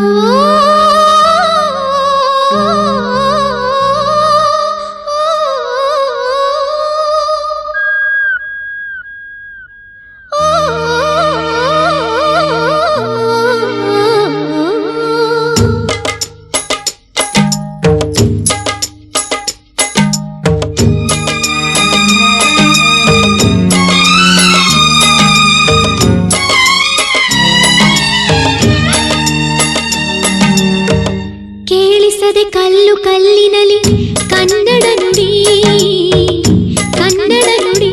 Aduh. ಕಲ್ಲು ಕಲ್ಲಿನಲಿ ಕನ್ನಡ ನುಡಿ ಕನ್ನಡ ನುಡಿ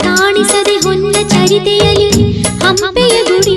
ಕಾಣಿಸದೆ ಹೊನ್ನ ಚರಿತೆಯಲಿ ಹಂಪೆಯ ಗುಡಿ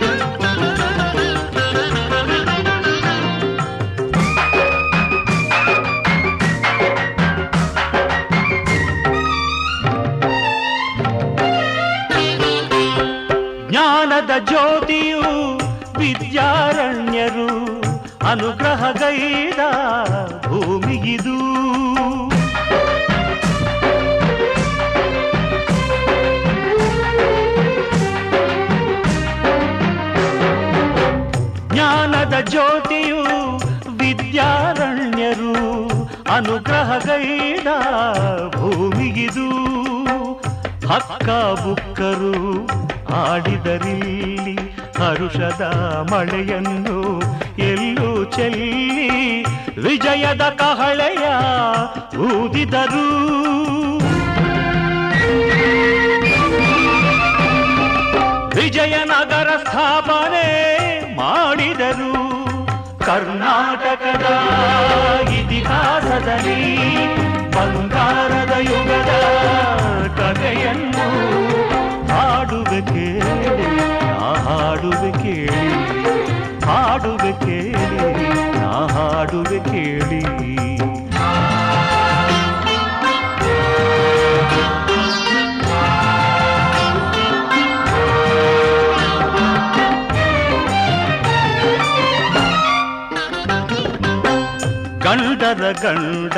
ಜ್ಞಾನದ ಜ್ಯೋತಿಯು ವಿದ್ಯಾರಣ್ಯರು ಅನುಗ್ರಹಗೈದ ಭೂಮಿಗಿದು. ಜ್ಞಾನದ ಜ್ಯೋತಿಯು ವಿದ್ಯಾರಣ್ಯರು ಅನುಗ್ರಹಗೈದ ಭೂಮಿಗಿದು. ಹಕ್ಕ ಬುಕ್ಕರು ಆಡಿದರಿಲ್ಲಿ ಹರುಷದ ಮಳೆಯನ್ನು ಎಲ್ಲೂ ಚೆಲ್ಲಿ ವಿಜಯದ ಕಹಳೆಯ ಊದಿದರು. ವಿಜಯನಗರ ಸ್ಥಾಪನೆ ಮಾಡಿದರು. ಕರ್ನಾಟಕದ ಇತಿಹಾಸದಲ್ಲಿ ಬಂಗಾರದ ಯುಗದ ಗಂಡರ ಗಂಡ,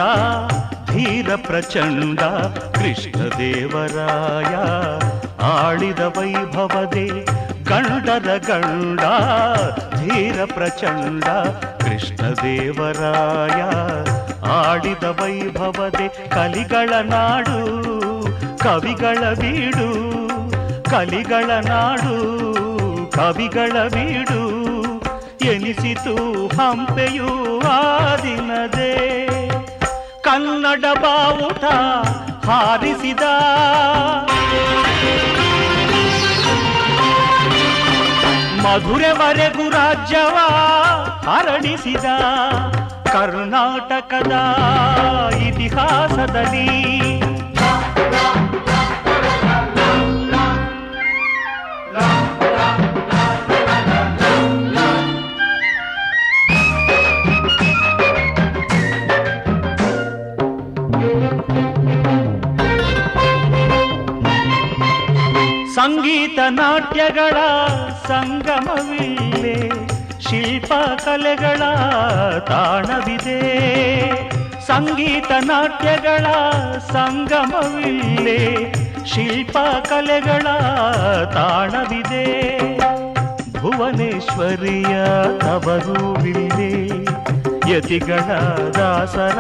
ಧೀರ ಪ್ರಚಂಡ ಕೃಷ್ಣದೇವರಾಯ ಆಳಿದ ವೈಭವದೆ ಗಂಡರ ಗಂಡ, ಧೀರ ಪ್ರಚಂಡ ಕೃಷ್ಣದೇವರಾಯ ಆಡಿದ ವೈಭವದೆ ಕಲಿಗಳ ನಾಡು, ಕವಿಗಳ ಬೀಡು, ಕಲಿಗಳ ನಾಡು, ಕವಿಗಳ ಬೀಡು. ಎನಿಸಿತು ಹಂಪೆಯೂ ಆ ದಿನದೇ ಕನ್ನಡ ಬಾವುಟ ಹಾರಿಸಿದ. ಮಧುರೆವರೆಗೂ ರಾಜ್ಯವ ಹರಡಿಸಿದ. ಕರ್ನಾಟಕದ ಇತಿಹಾಸದಲ್ಲಿ ಸಂಗೀತ ನಾಟ್ಯಗಳ ಸಂಗಮವಿಲ್ಲೇ, ಶಿಲ್ಪ ಕಲೆಗಳ ತಾಣವಿದೆ. ಸಂಗೀತ ನಾಟ್ಯಗಳ ಸಂಗಮವಿಲ್ಲೇ, ಶಿಲ್ಪ ಕಲೆಗಳ ತಾಣವಿದೆ. ಭುವನೇಶ್ವರಿಯ ತವರುವಿಲ್ಲೇ ಯತಿಗಳ ದಾಸರ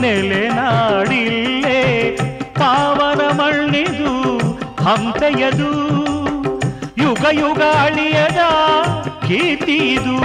ನೆಲೆನಾಡಿಲ್ಲೇ. ಹಂಪೆಯದು ಯುಗ ಯುಗ ಅಳಿಯದ ಕೀರ್ತಿದು